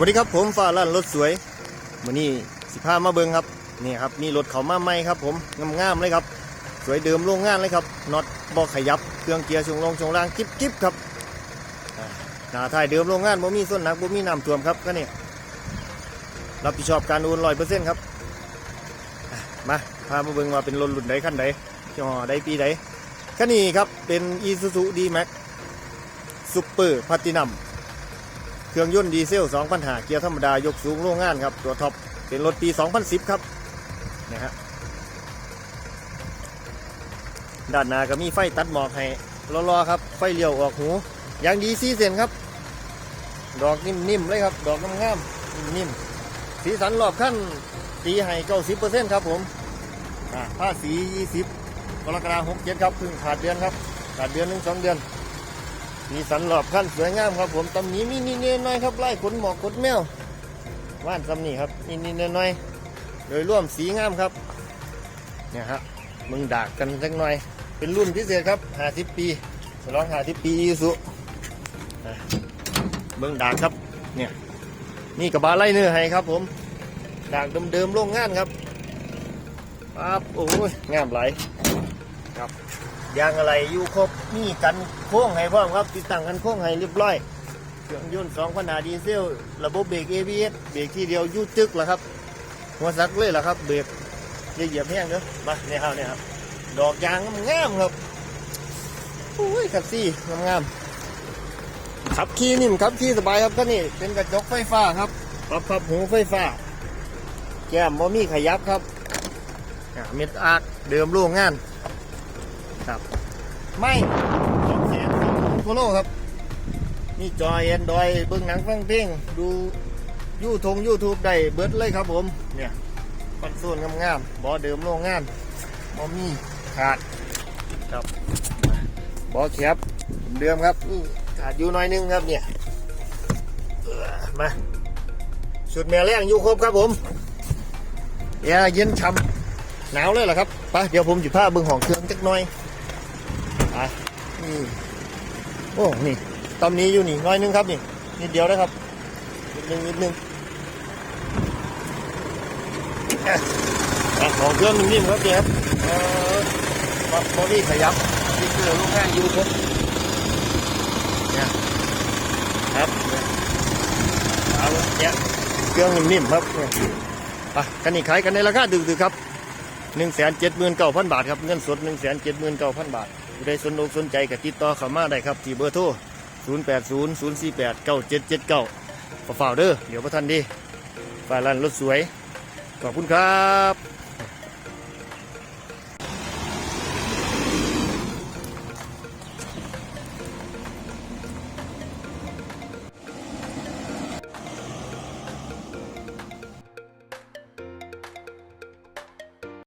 วัสดีครับผมฟ้าลั่นรถสวยวันนี้สิพามาเบิงครับนี่ครับมีรถเขามาใหม่ครับผมงามๆเลยครับ สวยเดิมโรงงานเลยครับน็อตบอขยับเครื่องเกียร์ชงลงชงล่างกิ๊บกิ๊บครับอ่าหน้าท้ายเดิมโรงงานบ่มีส่วนหนักบ่มีน้ำท่วมครับก็เนี่ยรับผิดชอบการโอนร้อยเปอร์เซ็นต์ครับมาพามาเบิงว่าเป็นรถรุ่นใดคันใดยี่อใดปีใดคันนี้ครับเป็น Isuzu D-Max Super Platinum เครื่องยนต์ดีเซล2,000หาเกียร์ธรรมดายกสูงโรงงานครับ ตัวท็อปเป็นรถปี 2010 ครับนะฮะด้านหน้าก็มีไฟตัดหมอกให้รอๆครับ ไฟเลี้ยวออกหูอย่างดีซีเซนครับ ดอกนิ่มๆเลยครับ ดอกงามๆนิ่มๆสีสันรอบขั้นตีให้90%ครับผมผ้าสี20กรกฎาคม67ครับพิ่งขาดเดือนครับ ขาดเดือนหนึ่งสองเดือน มีสันหลอบขั้นสวยงามครับผมตำหนี้มีนิดๆหน่อยๆครับไล่ขนหมอกขนแมวว่านตำหนี้ครับนิดๆหน่อยๆโดยร่วมสีงามครับเนี่ยฮะมึงดากกันสักหน่อย เป็นรุ่นพิเศษครับ50ปีฉลอง50ปีอีสุเบิ่งดากครับเนี่ยนี่กระบะไล่เนื้อให้ครับ ผมดากเดิมๆโรงงานครับปั๊บโอ้ยงามไหลครับ ยางอะไรอยู่ครบนี่กันโค้งให้พร้อมครับ ติดตั้งกันโค้งให้เรียบร้อยเครื่องยนต์สองพันาดีเซล ระบบเบรก ABS เบรกที่เดียวยู่จึกแล้วครับ หัวซักเลยละครับ เบรกเหยียบแห้งเด้อมาเนี่ยครับเนี่ยครับ ดอกยางงามครับโอ้ยขับซี่งามๆขับขี่นิ่มขับขี่สบายครับก็นี่เป็นกระจกไฟฟ้าครับปรับพับหูไฟฟ้า แก้มมอมีขยับครับเม็ดอาร์เดิมโรงงาน ครับ ไม่สองแสนสองหมื่นโคโลครับ นี่จอยแอนดรอยเบิ้งหนังฟังเพลงดูยูทงยูทูบได้เบิร์ดเลยครับผม เนี่ยคอนโซลงามๆบอเดิมโรงงานบอมีขาดครับบอแคบเดิมครับขาดอยู่น้อยนึงครับเนี่ยมาชุดแม่แรงอยู่ครบครับผมแอร์เย็นช่ำหนาวเลยเหรอครับไปเดี๋ยวผมจะพาเบิ้งห้องเครื่องจักหน่อย ไปนี่โอ้ นี่ตำนี้อยู่นี่ น้อยนึงครับนี่ นิดเดียวนะครับ นิดนึงนิดนึงอะอะของเครื่องนิ่มๆครับเจ๊ครับเออบับอดี้ขยับที่เกลือลูกง่ายอยู่ครับเนี่ยครับเนี่ยเอาเนี่ยเครื่องนิ่มๆครับเนี่ยไปกันนี่ขายกันในราคาดึกๆครับหนึ่งแสนเจ็ดหมื่นเก้าพันบาทครับ เงินสดหนึ่งแสนเจ็ดหมื่นเก้าพันบาท ผู้ใดสนอกสนใจก็ติดต่อเข้ามาได้ครับที่เบอร์โทร0 8 0 0 4 8 9 7 7 9ฝ่าเด้อเดี๋ยวพระท่านดีฝ่าลันรถสวย ขอบคุณครับ